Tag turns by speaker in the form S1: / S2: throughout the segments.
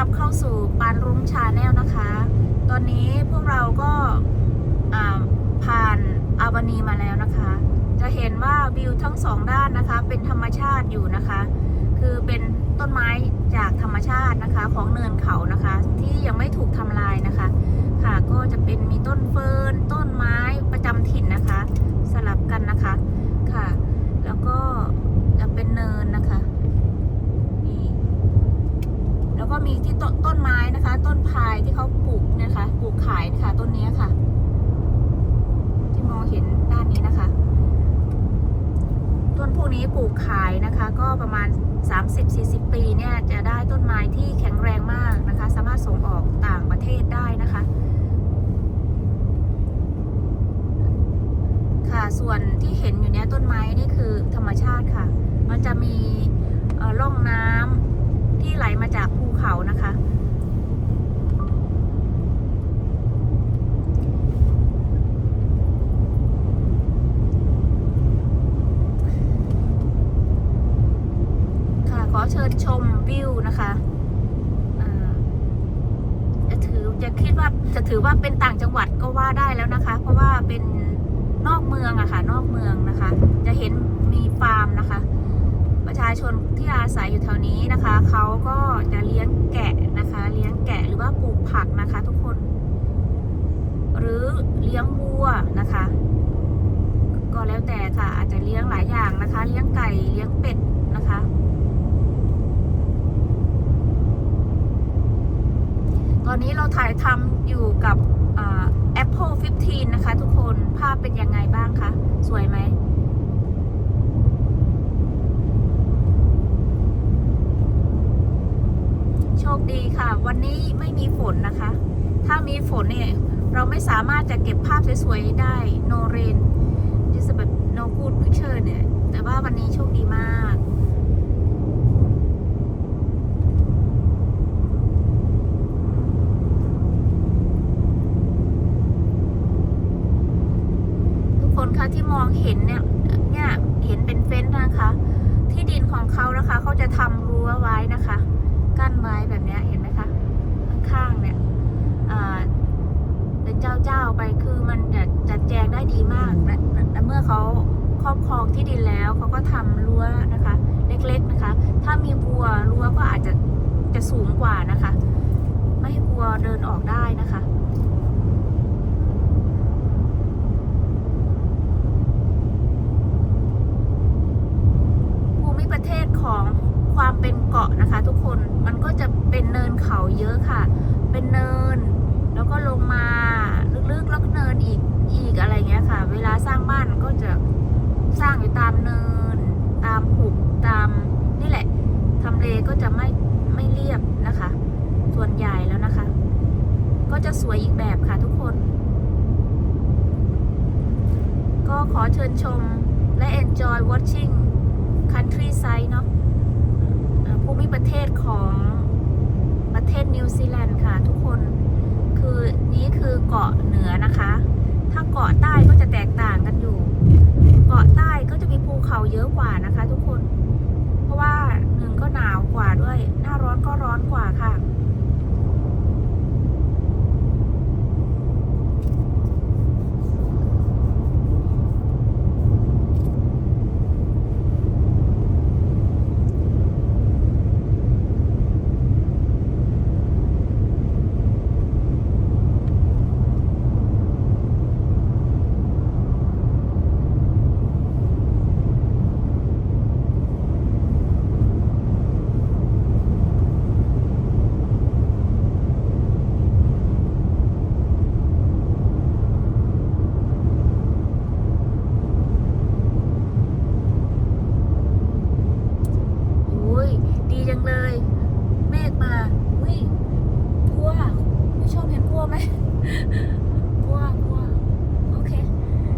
S1: รับเข้าสู่ปานรุ้งชาแนลนะคะ ตอนนี้พวกเราก็าผ่านอาบานีมาแล้วนะคะ จะเห็นว่าวิวทั้งสองด้านนะคะ เป็นธรรมชาติอยู่นะคะ คือเป็นต้นไม้จากธรรมชาตินะคะของเนินเขานะคะ ที่ยังไม่ถูกทำลายนะคะ ค่ะก็จะเป็นมีต้นเฟิร์นต้นไม้ประจำถิ่นนะคะ สลับกันนะคะค่ะ แล้วก็จะเป็นเนินนะคะ ก็มีที่ต้นต้นไม้นะคะ ต้นพายที่เขาปลูกเนะคะปลูกขายนะคะต้นนี้ค่ะ ที่มองเห็นด้านนี้นะคะ ต้นพวกนี้ปลูกขายนะคะ ก็ประมาณ 30-40 ปีเนี่ยจะได้ต้นไม้ที่แข็งแรงมากนะคะ สามารถส่งออกต่างประเทศได้นะคะ ค่ะส่วนที่เห็นอยู่เนี้ยต้นไม้นี่คือธรรมชาติค่ะ มันจะมีเอ่อร่องน้ำ ที่ไหลมาจากภูเขานะคะ ค่ะขอเชิญชมวิวนะคะจะถือจะคิดว่าจะถือว่าเป็นต่างจังหวัดก็ว่าได้แล้วนะคะ เพราะว่าเป็นนอกเมืองอะค่ะ นอกเมืองนะคะ จะเห็นมีฟาร์มนะคะ ประชาชนที่อาศัยอยู่แถวนี้นะคะเขาก็จะเลี้ยงแกะนะคะ เลี้ยงแกะหรือว่าปลูกผักนะคะ ทุกคน หรือเลี้ยงวัวนะคะ ก็แล้วแต่ค่ะ อาจจะเลี้ยงหลายอย่างนะคะ เลี้ยงไก่เลี้ยงเป็ดนะคะตอนนี้เราถ่ายทำอยู่กับอ่า Apple 15 นะคะทุกคน ภาพเป็นยังไงบ้างคะ สวยไหม โชคดีค่ะ วันนี้ไม่มีฝนนะคะ ถ้ามีฝนเนี่ย เราไม่สามารถจะเก็บภาพสวยๆได้ no rain just แบบ no good picture เนี่ย แต่ว่าวันนี้โชคดีมากทุกคนคะที่มองเห็นเนี่ยเนี่ยเห็นเป็นเฟ้นนะคะ ที่ดินของเขานะคะเขาจะทำรั้วไว้นะคะ กั้นไว้แบบนี้เห็นไหมคะ ข้างๆเนี่ยเป็นเจ้าเจ้าๆไปคือมันจะจัดแจงได้ดีมากและและเมื่อเขาครอบครองที่ดินแล้วเขาก็ทำรั้วนะคะ เล็กๆนะคะ ถ้ามีวัวรั้วก็อาจจะจะสูงกว่านะคะ ไม่ให้วัวเดินออกได้นะคะภูมิประเทศของ คนมันก็จะเป็นเนินเขาเยอะค่ะ เป็นเนิน แล้วก็ลงมาลึกๆแล้วก็เนินอีกอีกอะไรเงี้ยค่ะ เวลาสร้างบ้านก็จะสร้างอยู่ตามเนิน ตามหุบตามนี่แหละทำเลก็จะไม่ไม่เรียบนะคะ ส่วนใหญ่แล้วนะคะ ก็จะสวยอีกแบบค่ะทุกคน ก็ขอเชิญชมและ enjoy watching countryside เนาะ มิประเทศของประเทศนิวซีแลนด์ค่ะ ทุกคนคือนี้คือเกาะเหนือนะคะ ถ้าเกาะใต้ก็จะแตกต่างกันอยู่ เกาะใต้ก็จะมีภูเขาเยอะกว่านะคะ ทุกคน เพราะว่าหนึ่งก็หนาวกว่าด้วย หน้าร้อนก็ร้อนกว่าค่ะ อุ้ยดีจังเลย เมฆมา อุ้ยกลัวผู้ชมเห็นกลัว ไหมกลัวกลัวโอเค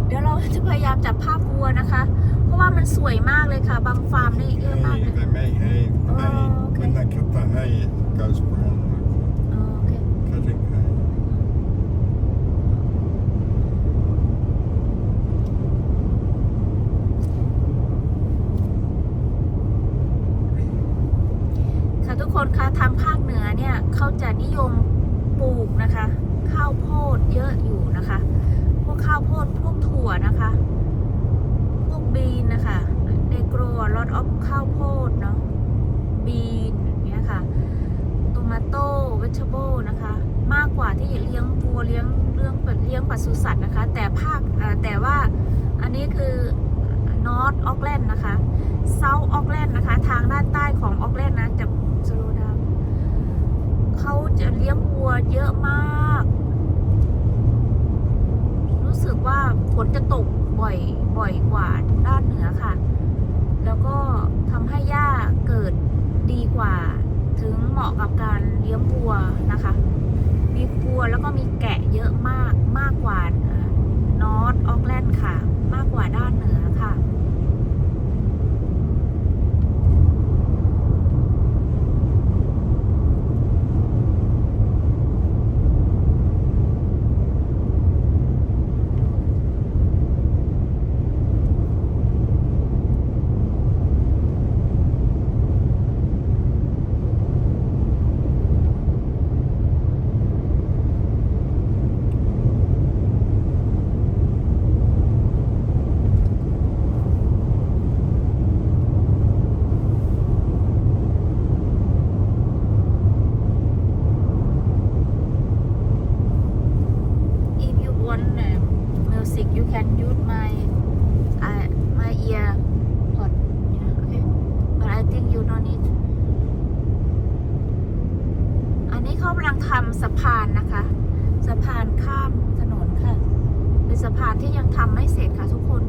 S1: เดี๋ยวเราจะพยายามจับภาพวัวนะคะ เพราะว่ามันสวยมากเลยค่ะ บางฟาร์มนี่เยอะมากเลย
S2: They make hay.
S1: Oh,
S2: hay.
S1: okay.
S2: When they cut the hay, it goes brown.
S1: อ๋อโอเค
S2: Cutting hay.
S1: ค่ะ ค่ะทุกคนคะทางภาคเหนือเนี่ยเขาจะนิยมปลูกนะคะ ข้าวโพดเยอะอยู่นะคะ พวกข้าวโพดพวกถั่ว นะคะพวกบีนนะคะเดโกรลอตออฟข้าวโพดเนาะบีนอย่างเงี้ยค่ะโตมาโต้เวชเบิลนะคะ มากกว่าที่จะเลี้ยงวัวเลี้ยงเรื่องเลี้ยงปศุสัตว์นะคะ แต่ภาคแต่ว่าอันนี้คือนอร์ทออกแลนด์นะคะเซาท์ออกแลนด์นะคะ ทางด้านใต้ของออกแลนด์นะจะสโลดาวเขาจะเลี้ยงวัวเยอะมาก รู้สึกว่าฝนจะตกบ่อยบ่อยกว่าด้านเหนือค่ะ แล้วก็ทำให้หญ้าเกิดดีกว่า ถึงเหมาะกับการเลี้ยงวัวนะคะ มีวัวแล้วก็มีแกะเยอะมากมากกว่านอตออกแลนด์ค่ะ มากกว่าด้านเหนือค่ะ if you want uh, music you can use my uh, my ear pod yeah, okay but I think you don't need อันนี้เขากำลังทำสะพานนะคะ สะพานข้ามถนนค่ะ เป็นสะพานที่ยังทำไม่เสร็จค่ะทุกคน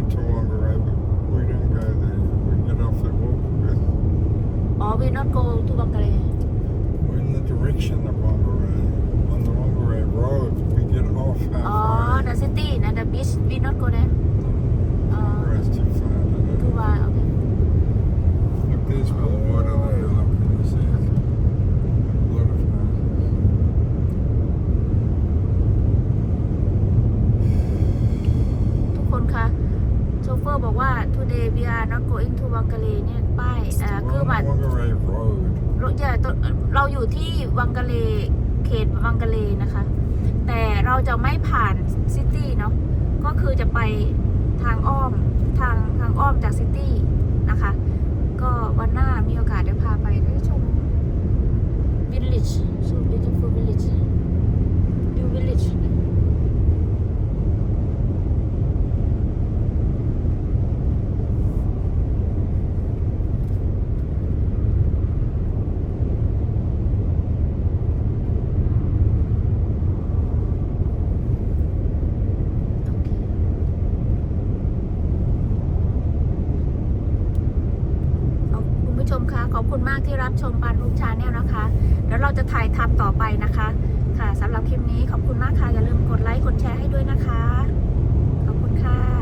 S2: ride to Wambarai, but we didn't go there. We get off at
S1: Woolworth. Oh, we not go to Wangare.
S2: We're in the direction of Wambarai. On the Wambarai Road, we get off halfway.
S1: Oh, the city, not the beach. We not go there. Oh,
S2: uh, too far.
S1: Too far. Going to วังกะเลเนี่ยป้ายอ่า
S2: We're
S1: คือ
S2: on
S1: ว่า
S2: the Whangarei Road.
S1: เราจะเราอยู่ที่วังกะเลเขตวังกะเลนะคะ แต่เราจะไม่ผ่านซิตี้เนาะก็คือจะไปทางอ้อมทางทางอ้อมจากซิตี้นะคะ ก็วันหน้ามีโอกาสได้พาไปได้ชม village so beautiful village new village โอเคเอาคุณผู้ชมคะข อบคุณมากที่รับชมปานรูปชาแนลนะคะ แล้วเราจะถ่ายทำต่อไปนะคะ ค่ะสำหรับคลิปนี้ขอบคุณมากค่ะ อย่าลืมกดไลค์ กดแชร์ให้ด้วยนะคะ ขอบคุณค่ะ